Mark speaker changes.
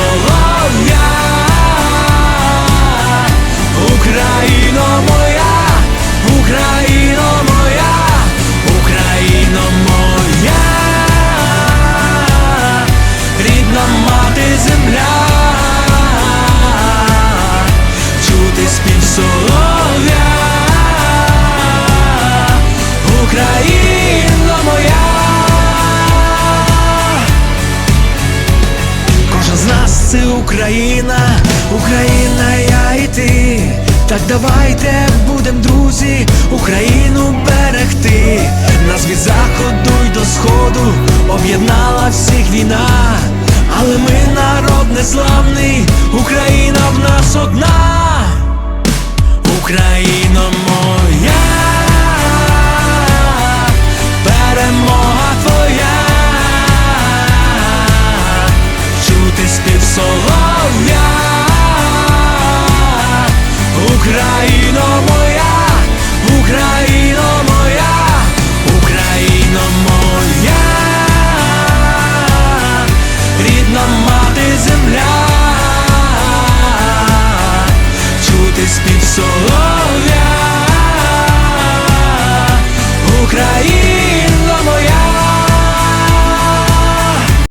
Speaker 1: солов'я, Україна, Україна, я і ти. Так давайте будем, друзі, Україну берегти. Нас від заходу й до сходу об'єднала всіх війна. Але ми народ незламний, Україна в нас одна.